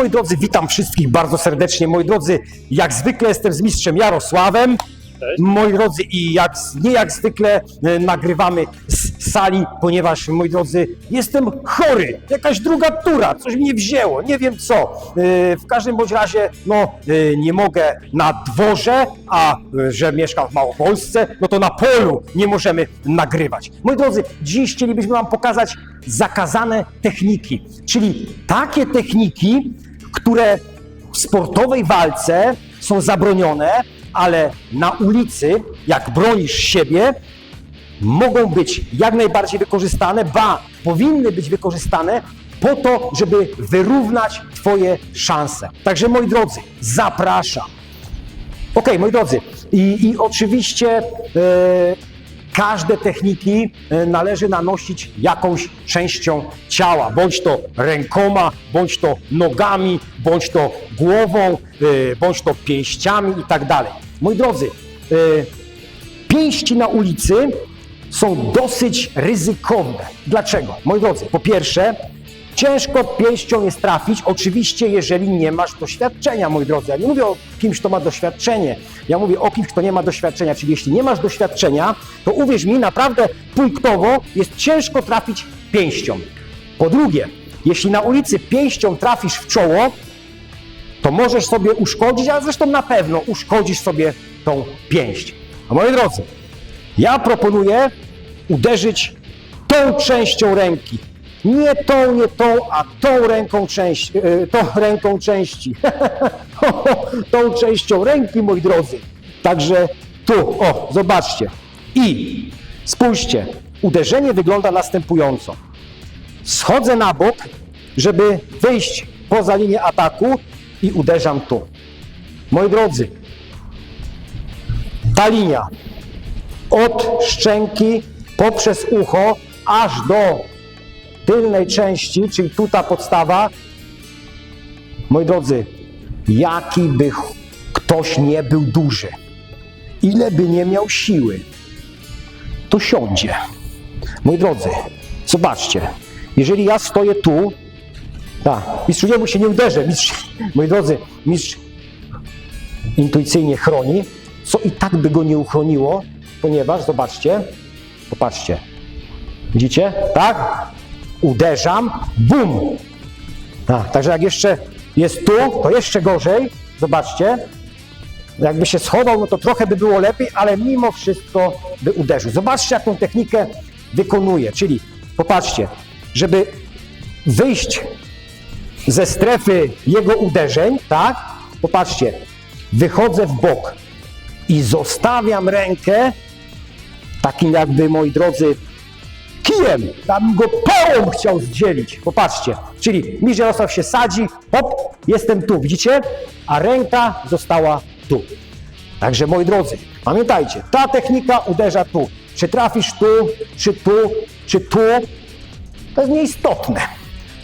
moi drodzy, witam wszystkich bardzo serdecznie. Moi drodzy, jak zwykle jestem z mistrzem Jarosławem. Moi drodzy, i jak, nie jak zwykle e, nagrywamy z sali, ponieważ, moi drodzy, jestem chory. Jakaś druga tura, coś mnie wzięło, nie wiem co. E, w każdym bądź razie, no, e, nie mogę na dworze, a e, że mieszkam w Małopolsce, no to na polu nie możemy nagrywać. Moi drodzy, dziś chcielibyśmy Wam pokazać zakazane techniki, czyli takie techniki, które w sportowej walce są zabronione, ale na ulicy, jak bronisz siebie, mogą być jak najbardziej wykorzystane, ba, powinny być wykorzystane po to, żeby wyrównać Twoje szanse. Także moi drodzy, zapraszam. Okej, moi drodzy, i, i oczywiście e, każde techniki e, należy nanosić jakąś częścią ciała, bądź to rękoma, bądź to nogami, bądź to głową, e, bądź to pięściami i tak dalej. Moi drodzy, e, pięści na ulicy są dosyć ryzykowne. Dlaczego? Moi drodzy, po pierwsze, ciężko pięścią jest trafić, oczywiście, jeżeli nie masz doświadczenia, moi drodzy. Ja nie mówię o kimś, kto ma doświadczenie. Ja mówię o kimś, kto nie ma doświadczenia. Czyli jeśli nie masz doświadczenia, to uwierz mi, naprawdę punktowo jest ciężko trafić pięścią. Po drugie, jeśli na ulicy pięścią trafisz w czoło, to możesz sobie uszkodzić, a zresztą na pewno uszkodzisz sobie tą pięść. A moi drodzy, ja proponuję uderzyć tą częścią ręki. Nie tą, nie tą, a tą ręką części, e, tą ręką części. tą częścią ręki, moi drodzy. Także tu, o, zobaczcie. I spójrzcie, uderzenie wygląda następująco. Schodzę na bok, żeby wyjść poza linię ataku i uderzam tu. Moi drodzy, ta linia od szczęki poprzez ucho aż do tylnej części, czyli tu ta podstawa. Moi drodzy, jaki by ktoś nie był duży, ile by nie miał siły, to siądzie. Moi drodzy, zobaczcie, jeżeli ja stoję tu, tak, mistrz niemu się nie uderzę, mistrz, moi drodzy, mistrz intuicyjnie chroni, co i tak by go nie uchroniło, ponieważ, zobaczcie, popatrzcie, widzicie, tak? Uderzam, bum! Tak, także jak jeszcze jest tu, to jeszcze gorzej, zobaczcie, jakby się schował, no to trochę by było lepiej, ale mimo wszystko by uderzył. Zobaczcie, jaką technikę wykonuje, czyli popatrzcie, żeby wyjść ze strefy jego uderzeń, tak? Popatrzcie, wychodzę w bok i zostawiam rękę takim jakby, moi drodzy, kijem, tam go połą chciał zdzielić. Popatrzcie, czyli Jarosław się sadzi, hop, jestem tu, widzicie? A ręka została tu. Także moi drodzy, pamiętajcie, ta technika uderza tu. Czy trafisz tu, czy tu, czy tu, to jest nieistotne.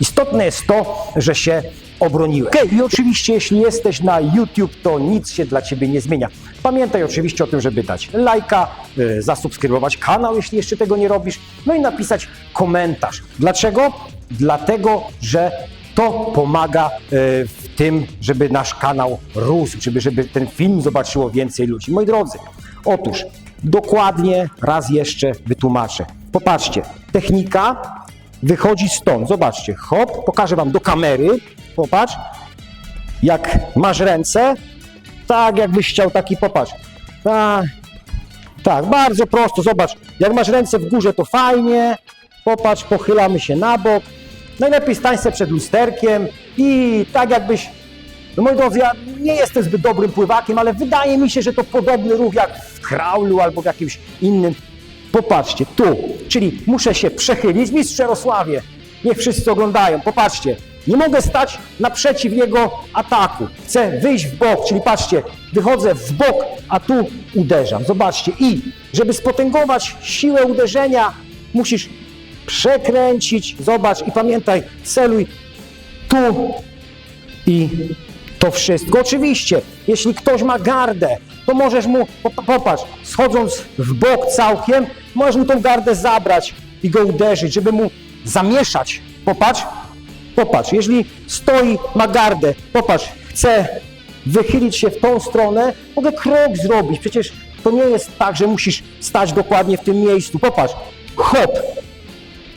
Istotne jest to, że się obroniłem. Okay, I oczywiście, jeśli jesteś na YouTube, to nic się dla Ciebie nie zmienia. Pamiętaj oczywiście o tym, żeby dać lajka, y, zasubskrybować kanał, jeśli jeszcze tego nie robisz, no i napisać komentarz. Dlaczego? Dlatego, że to pomaga y, w tym, żeby nasz kanał rósł, żeby, żeby ten film zobaczyło więcej ludzi. Moi drodzy, otóż dokładnie raz jeszcze wytłumaczę. Popatrzcie, technika wychodzi stąd. Zobaczcie, hop, pokażę Wam do kamery. Popatrz, jak masz ręce, tak jakbyś chciał taki, popatrz. Tak, bardzo prosto, zobacz. Jak masz ręce w górze, to fajnie. Popatrz, pochylamy się na bok. Najlepiej stań sobie przed lusterkiem i tak jakbyś no moi drodzy, ja nie jestem zbyt dobrym pływakiem, ale wydaje mi się, że to podobny ruch jak w kraulu albo w jakimś innym. Popatrzcie, tu, czyli muszę się przechylić. Mistrz Jarosławie, niech wszyscy oglądają, popatrzcie. Nie mogę stać naprzeciw jego ataku. Chcę wyjść w bok, czyli patrzcie, wychodzę w bok, a tu uderzam. Zobaczcie. I żeby spotęgować siłę uderzenia, musisz przekręcić. Zobacz i pamiętaj, celuj tu i to wszystko. Oczywiście, jeśli ktoś ma gardę, to możesz mu, pop- popatrz, schodząc w bok całkiem, możesz mu tą gardę zabrać i go uderzyć, żeby mu zamieszać. Popatrz, Popatrz, jeżeli stoi, ma gardę, popatrz, chce wychylić się w tą stronę, mogę krok zrobić. Przecież to nie jest tak, że musisz stać dokładnie w tym miejscu. Popatrz, hop,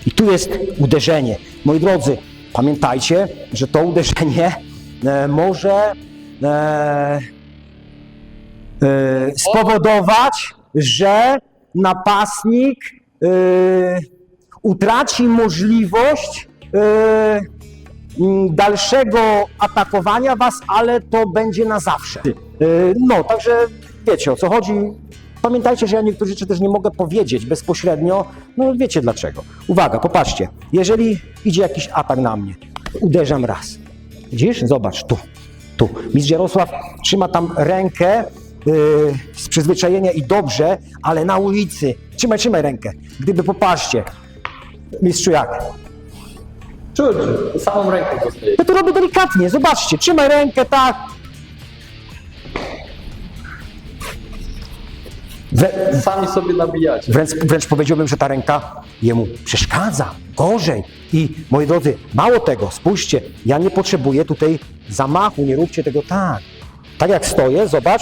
i tu jest uderzenie. Moi drodzy, pamiętajcie, że to uderzenie e, może e, e, spowodować, że napastnik e, utraci możliwość e, dalszego atakowania was, ale to będzie na zawsze. E, No, także wiecie o co chodzi. Pamiętajcie, że ja niektórych rzeczy też nie mogę powiedzieć bezpośrednio, no wiecie dlaczego. Uwaga, popatrzcie, jeżeli idzie jakiś atak na mnie, uderzam raz. Widzisz? Zobacz, tu, tu. Mistrz Jarosław trzyma tam rękę yy, z przyzwyczajenia i dobrze, ale na ulicy. Trzymaj, trzymaj rękę. Gdyby, popatrzcie, mistrzu jak? Czuć, że samą ręką dostaje. Ja to robię delikatnie, zobaczcie, trzymaj rękę tak. We, Sami sobie nabijacie. wręcz, wręcz powiedziałbym, że ta ręka jemu przeszkadza, gorzej. I moi drodzy, mało tego, spójrzcie, ja nie potrzebuję tutaj zamachu, nie róbcie tego tak. Tak jak stoję, zobacz,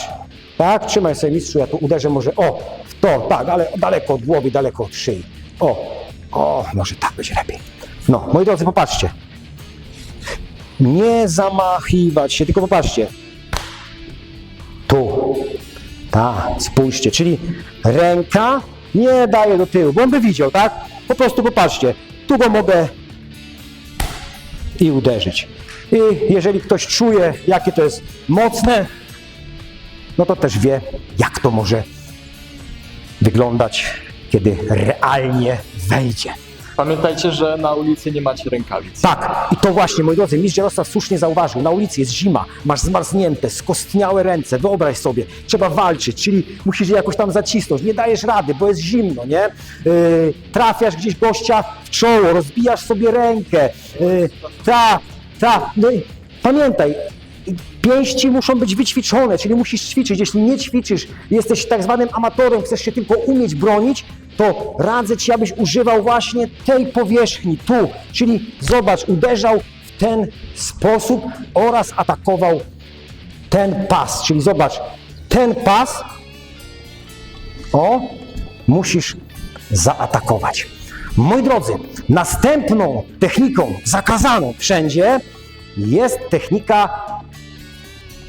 tak, trzymaj sobie mistrzu, ja tu uderzę może, o, w to, tak, ale daleko od głowy, daleko od szyi. O, o, może tak będzie lepiej. No, moi drodzy, popatrzcie. Nie zamachiwać się, tylko popatrzcie. Tu. Tak, spójrzcie, czyli ręka nie daje do tyłu, bo on by widział, tak? Po prostu popatrzcie, tu go mogę i uderzyć. I jeżeli ktoś czuje, jakie to jest mocne, no to też wie, jak to może wyglądać, kiedy realnie wejdzie. Pamiętajcie, że na ulicy nie macie rękawic. Tak, i to właśnie, moi drodzy, mistrz Jarosław słusznie zauważył, na ulicy jest zima, masz zmarznięte, skostniałe ręce, wyobraź sobie, trzeba walczyć, czyli musisz je jakoś tam zacisnąć, nie dajesz rady, bo jest zimno, nie? Yy, trafiasz gdzieś gościa w czoło, rozbijasz sobie rękę, yy, ta, ta, no i pamiętaj, pięści muszą być wyćwiczone, czyli musisz ćwiczyć. Jeśli nie ćwiczysz, jesteś tak zwanym amatorem, chcesz się tylko umieć bronić, to radzę Ci, abyś używał właśnie tej powierzchni tu. Czyli zobacz, uderzał w ten sposób oraz atakował ten pas. Czyli zobacz, ten pas, o, musisz zaatakować. Moi drodzy, następną techniką zakazaną wszędzie jest technika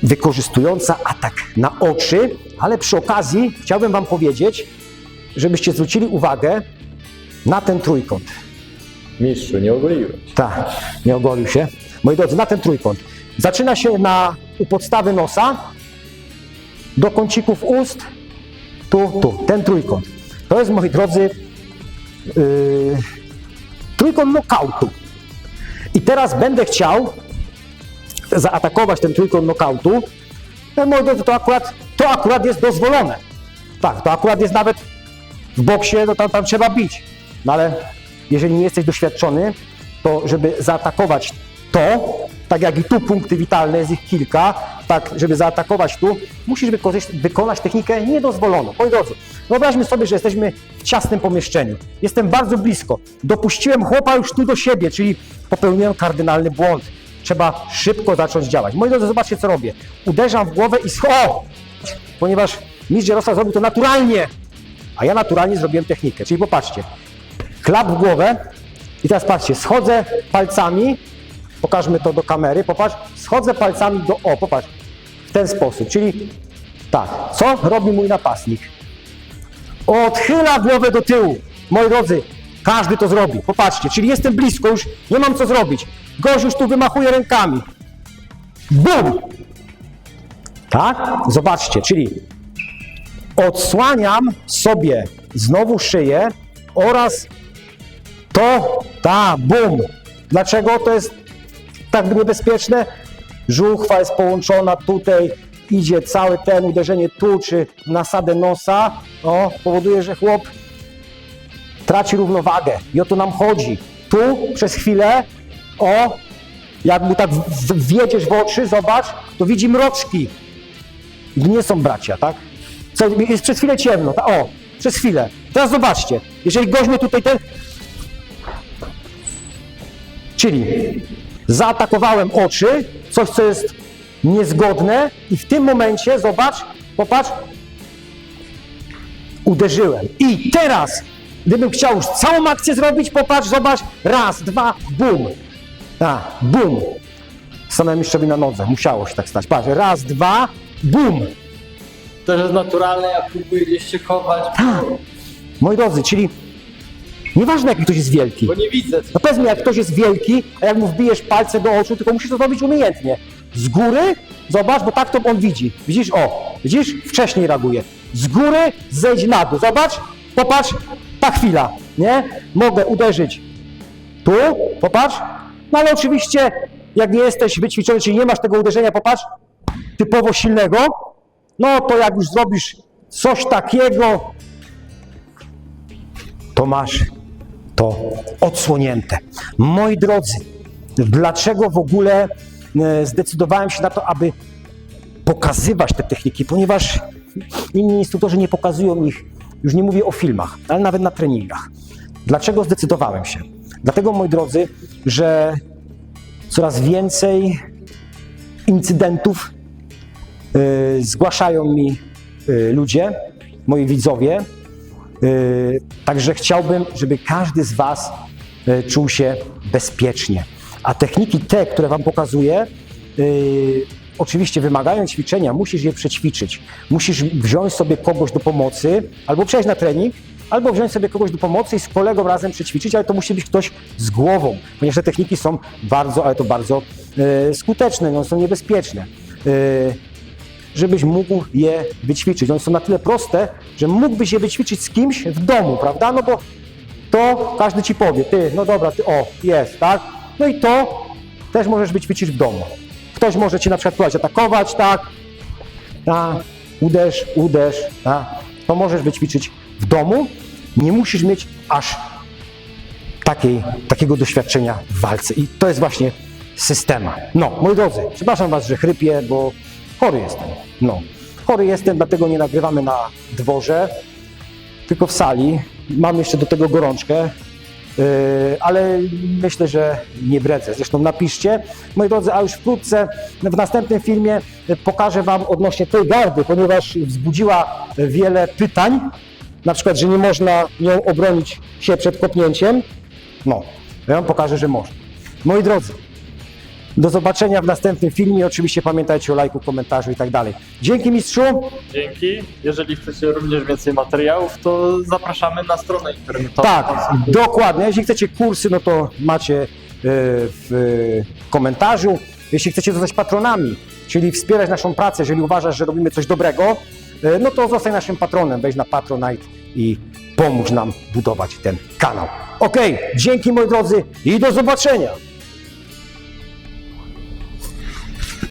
wykorzystująca atak na oczy, ale przy okazji chciałbym Wam powiedzieć, żebyście zwrócili uwagę na ten trójkąt. Mistrzu, nie ogoliłeś. Tak, nie ogolił się. Moi drodzy, na ten trójkąt. Zaczyna się na, u podstawy nosa, do kącików ust, tu, tu, ten trójkąt. To jest, moi drodzy, yy, trójkąt nokautu. I teraz będę chciał zaatakować ten trójkąt nokautu. No, moi drodzy, to akurat, to akurat jest dozwolone. Tak, to akurat jest nawet w boksie, no tam, tam trzeba bić. No ale jeżeli nie jesteś doświadczony, to żeby zaatakować to, tak jak i tu punkty witalne, jest ich kilka, tak, żeby zaatakować tu, musisz wykonać, technikę niedozwoloną. Moi drodzy, wyobraźmy sobie, że jesteśmy w ciasnym pomieszczeniu. Jestem bardzo blisko. Dopuściłem chłopa już tu do siebie, czyli popełniłem kardynalny błąd. Trzeba szybko zacząć działać. Moi drodzy, zobaczcie, co robię. Uderzam w głowę i scho! Ponieważ mistrz Jarosław zrobił to naturalnie, a ja naturalnie zrobiłem technikę. Czyli popatrzcie, klap w głowę i teraz patrzcie, schodzę palcami, pokażmy to do kamery, popatrz, schodzę palcami do, o, popatrz, w ten sposób, czyli tak, co robi mój napastnik? Odchyla głowę do tyłu. Moi drodzy, każdy to zrobi, popatrzcie, czyli jestem blisko, już nie mam co zrobić. Gość już tu wymachuje rękami. Bum! Tak? Zobaczcie, czyli odsłaniam sobie znowu szyję oraz to, ta, bum. Dlaczego to jest tak niebezpieczne? Żuchwa jest połączona tutaj, idzie cały ten uderzenie tu, czy w nasadę nosa, o, powoduje, że chłop traci równowagę. I o to nam chodzi. Tu przez chwilę, o, jak mu tak wjedziesz w oczy, zobacz, to widzi mroczki. I nie są bracia, tak? Jest przez chwilę ciemno, o, przez chwilę. Teraz zobaczcie, jeżeli mnie tutaj ten... Czyli Zaatakowałem oczy, coś co jest niezgodne i w tym momencie, zobacz, popatrz, uderzyłem. I teraz, gdybym chciał już całą akcję zrobić, popatrz, zobacz, raz, dwa, bum. A, bum. Stanąłem mistrzowi na nodze, musiało się tak stać. Patrz, raz, dwa, bum. To jest naturalne, ja próbuję gdzieś się chować, Tak. Moi drodzy, czyli nieważne jaki ktoś jest wielki. bo nie widzę. No powiedz mi, jak ktoś jest wielki, a jak mu wbijesz palce do oczu, tylko musisz to zrobić umiejętnie. Z góry, zobacz, bo tak to on widzi. Widzisz, o, widzisz, wcześniej reaguje. Z góry zejdź na dół, zobacz, popatrz, ta chwila, nie? Mogę uderzyć tu, popatrz, no ale oczywiście, jak nie jesteś wyćwiczony, czyli nie masz tego uderzenia, popatrz, typowo silnego, no to jak już zrobisz coś takiego, to masz to odsłonięte. Moi drodzy, dlaczego w ogóle e, zdecydowałem się na to, aby pokazywać te techniki? Ponieważ inni instruktorzy nie pokazują ich, już nie mówię o filmach, ale nawet na treningach. Dlaczego zdecydowałem się? Dlatego, moi drodzy, że coraz więcej incydentów zgłaszają mi e, ludzie, moi widzowie, Yy, Także chciałbym, żeby każdy z Was czuł się bezpiecznie. A techniki te, które Wam pokazuję, oczywiście wymagają ćwiczenia, musisz je przećwiczyć. Musisz wziąć sobie kogoś do pomocy, albo przejść na trening, albo wziąć sobie kogoś do pomocy i z kolegą razem przećwiczyć, ale to musi być ktoś z głową, ponieważ te techniki są bardzo, ale to bardzo skuteczne, no, są niebezpieczne. Żebyś mógł je wyćwiczyć. One są na tyle proste, że mógłbyś je wyćwiczyć z kimś w domu, prawda? No bo to każdy ci powie, ty, no dobra, ty, o, jest, tak? No i to też możesz wyćwiczyć w domu. Ktoś może cię na przykład próbować atakować, tak? Tak, uderz, uderz, tak? To możesz wyćwiczyć w domu. Nie musisz mieć aż takiej, takiego doświadczenia w walce. I to jest właśnie systema. No, moi drodzy, przepraszam Was, że chrypię, bo chory jestem. No, chory jestem, dlatego nie nagrywamy na dworze, tylko w sali. Mam jeszcze do tego gorączkę, yy, ale myślę, że nie bredzę. Zresztą napiszcie. Moi drodzy, a już wkrótce w następnym filmie pokażę Wam odnośnie tej gardy, ponieważ wzbudziła wiele pytań. Na przykład, że nie można nią obronić się przed kopnięciem. No, ja Wam pokażę, że można. Moi drodzy, do zobaczenia w następnym filmie. Oczywiście pamiętajcie o lajku, komentarzu i tak dalej. Dzięki mistrzu. Dzięki. Jeżeli chcecie również więcej materiałów, to zapraszamy na stronę internetową. Tak, dokładnie. Jeśli chcecie kursy, no to macie e, w komentarzu. Jeśli chcecie zostać patronami, czyli wspierać naszą pracę, jeżeli uważasz, że robimy coś dobrego, e, no to zostań naszym patronem, wejdź na Patronite i pomóż nam budować ten kanał. Okej, dzięki moi drodzy i do zobaczenia.